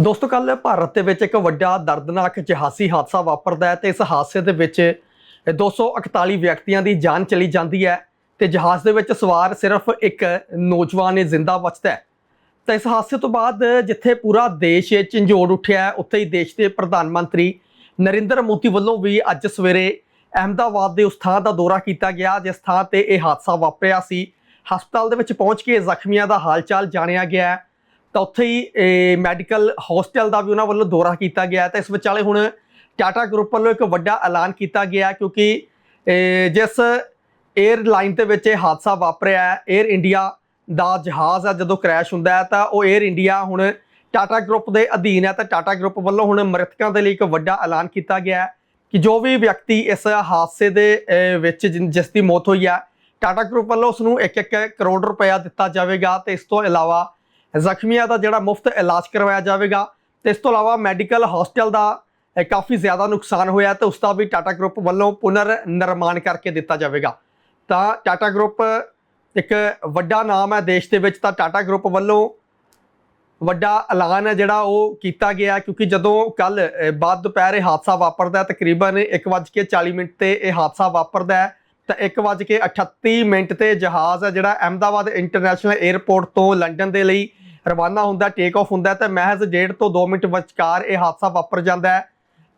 ਦੋਸਤੋ ਕੱਲ ਭਾਰਤ ਦੇ ਵਿੱਚ ਇੱਕ ਵੱਡਾ ਦਰਦਨਾਕ ਜਹਾਜ਼ੀ ਹਾਦਸਾ ਵਾਪਰਦਾ ਹੈ ਤੇ ਇਸ ਹਾਦਸੇ ਦੇ ਵਿੱਚ 241 ਵਿਅਕਤੀਆਂ ਦੀ ਜਾਨ ਚਲੀ ਜਾਂਦੀ ਹੈ ਤੇ ਜਹਾਜ਼ ਦੇ ਵਿੱਚ ਸਵਾਰ ਸਿਰਫ ਇੱਕ ਨੌਜਵਾਨ ਹੀ ਜ਼ਿੰਦਾ ਬਚਦਾ ਹੈ ਤਾਂ ਇਸ ਹਾਦਸੇ ਤੋਂ ਬਾਅਦ ਜਿੱਥੇ ਪੂਰਾ ਦੇਸ਼ ਝੰਜੋੜ ਉੱਠਿਆ ਉੱਥੇ ਹੀ ਦੇਸ਼ ਦੇ ਪ੍ਰਧਾਨ ਮੰਤਰੀ ਨਰਿੰਦਰ ਮੋਦੀ ਵੱਲੋਂ ਵੀ ਅੱਜ ਸਵੇਰੇ ਅਹਿਮਦਾਬਾਦ ਦੇ ਉਸ ਥਾਂ ਦਾ ਦੌਰਾ ਕੀਤਾ ਗਿਆ, ਜਿਸ ਥਾਂ ਤੇ ਇਹ ਹਾਦਸਾ ਵਾਪਰਿਆ ਸੀ ਹਸਪਤਾਲ ਦੇ ਵਿੱਚ ਪਹੁੰਚ ਕੇ ਜ਼ਖਮੀਆਂ ਦਾ ਹਾਲਚਾਲ ਜਾਣਿਆ ਗਿਆ ਹੈ। ਤਾਂ ਉੱਥੇ ਹੀ ਮੈਡੀਕਲ ਹੋਸਟਲ ਦਾ ਵੀ ਉਹਨਾਂ ਵੱਲੋਂ ਦੌਰਾ ਕੀਤਾ ਗਿਆ ਤਾਂ ਇਸ ਵਿਚਾਲੇ ਹੁਣ ਟਾਟਾ ਗਰੁੱਪ ਵੱਲੋਂ ਇੱਕ ਵੱਡਾ ਐਲਾਨ ਕੀਤਾ ਗਿਆ ਕਿਉਂਕਿ ਜਿਸ 에ਅਰਲਾਈਨ ਦੇ ਵਿੱਚ ਇਹ ਹਾਦਸਾ ਵਾਪਰਿਆ ਹੈ 에ਅਰ ਇੰਡੀਆ ਦਾ ਜਹਾਜ਼ ਹੈ, ਜਦੋਂ ਕ੍ਰੈਸ਼ ਹੁੰਦਾ ਹੈ, ਤਾਂ ਉਹ 에ਅਰ ਇੰਡੀਆ ਹੁਣ ਟਾਟਾ ਗਰੁੱਪ ਦੇ ਅਧੀਨ ਹੈ। ਤਾਂ ਟਾਟਾ ਗਰੁੱਪ ਵੱਲੋਂ ਹੁਣ ਮ੍ਰਿਤਕਾਂ ਦੇ ਲਈ ਇੱਕ ਵੱਡਾ ਐਲਾਨ ਕੀਤਾ ਗਿਆ ਕਿ ਜੋ ਵੀ ਵਿਅਕਤੀ ਇਸ ਹਾਦਸੇ ਦੇ ਵਿੱਚ ਜਿਸ ਦੀ ਮੌਤ ਹੋਈ ਹੈ ਟਾਟਾ ਗਰੁੱਪ ਵੱਲੋਂ ਉਸ ਨੂੰ 1-1 ਕਰੋੜ ਰੁਪਏ ਦਿੱਤਾ ਜਾਵੇਗਾ। ਤੇ ਇਸ ਤੋਂ ਇਲਾਵਾ ਜ਼ਖਮੀਆਂ ਦਾ ਜਿਹੜਾ ਮੁਫਤ ਇਲਾਜ ਕਰਵਾਇਆ ਜਾਵੇਗਾ। ਤੇ ਇਸ ਤੋਂ ਇਲਾਵਾ ਮੈਡੀਕਲ ਹੌਸਟਲ ਦਾ ਕਾਫੀ ਜ਼ਿਆਦਾ ਨੁਕਸਾਨ ਹੋਇਆ ਤੇ ਉਸ ਦਾ ਵੀ ਟਾਟਾ ਗਰੁੱਪ ਵੱਲੋਂ ਪੁਨਰ ਨਿਰਮਾਣ ਕਰਕੇ ਦਿੱਤਾ ਜਾਵੇਗਾ। ਤਾਂ ਟਾਟਾ ਗਰੁੱਪ ਇੱਕ ਵੱਡਾ ਨਾਮ ਹੈ ਦੇਸ਼ ਦੇ ਵਿੱਚ ਤਾਂ ਟਾਟਾ ਗਰੁੱਪ ਵੱਲੋਂ ਵੱਡਾ ਐਲਾਨ ਹੈ ਜਿਹੜਾ ਉਹ ਕੀਤਾ ਗਿਆ ਕਿਉਂਕਿ ਜਦੋਂ ਕੱਲ ਬਾਅਦ ਦੁਪਹਿਰ ਇਹ ਹਾਦਸਾ ਵਾਪਰਦਾ ਹੈ, ਤਕਰੀਬਨ 1:40 ਮਿੰਟ ਤੇ ਇਹ ਹਾਦਸਾ ਵਾਪਰਦਾ ਹੈ। ਤਾਂ 1:38 ਮਿੰਟ ਤੇ ਜਹਾਜ਼ ਹੈ ਜਿਹੜਾ ਅਹਿਮਦਾਬਾਦ ਇੰਟਰਨੈਸ਼ਨਲ 에ਅਰਪੋਰਟ ਤੋਂ ਲੰਡਨ ਦੇ ਲਈ ਰਵਾਨਾ ਹੁੰਦਾ ਟੇਕ ਆਫ ਹੁੰਦਾ ਹੈ ਮਹਿਜ਼ 1.5 ਤੋਂ 2 ਮਿੰਟ ਵਿਚਕਾਰ ਇਹ ਹਾਦਸਾ ਵਾਪਰ ਜਾਂਦਾ ਹੈ।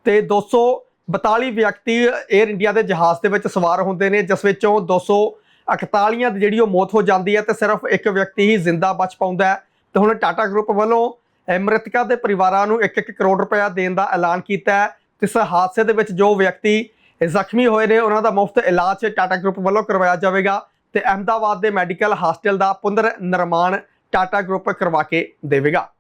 ਤੇ 242 ਵਿਅਕਤੀ 에ਅਰ ਇੰਡੀਆ ਦੇ ਜਹਾਜ਼ ਦੇ ਵਿੱਚ ਸਵਾਰ ਹੁੰਦੇ ਨੇ, ਜਿਸ ਵਿੱਚੋਂ 241 ਦੀ ਜਿਹੜੀ ਉਹ ਮੌਤ ਹੋ ਜਾਂਦੀ ਹੈ ਤੇ ਸਿਰਫ ਇੱਕ ਵਿਅਕਤੀ ਹੀ ਜ਼ਿੰਦਾ ਬਚ ਪਾਉਂਦਾ ਹੈ। ਤੇ ਹੁਣ ਟਾਟਾ ਗਰੁੱਪ ਵੱਲੋਂ ਮ੍ਰਿਤਕਾਂ ਦੇ ਪਰਿਵਾਰਾਂ ਨੂੰ 1-1 ਕਰੋੜ ਰੁਪਇਆ ਦੇਣ ਦਾ ਐਲਾਨ ਕੀਤਾ ਹੈ। ਇਸ ਹਾਦਸੇ ਦੇ ਵਿੱਚ ਜੋ ਵਿਅਕਤੀ ਜ਼ਖਮੀ ਹੋਏ ਨੇ, ਉਹਨਾਂ ਦਾ ਮੁਫਤ ਇਲਾਜ ਟਾਟਾ ਗਰੁੱਪ ਵੱਲੋਂ ਕਰਵਾਇਆ ਜਾਵੇਗਾ। ਤੇ ਅਹਿਮਦਾਬਾਦ ਦੇ ਮੈਡੀਕਲ ਹਸਪਤਾਲ ਦਾ ਪੁਨਰ ਨਿਰਮਾਣ ਟਾਟਾ ਗਰੁੱਪ ਕਰਵਾ ਕੇ ਦੇਵੇਗਾ।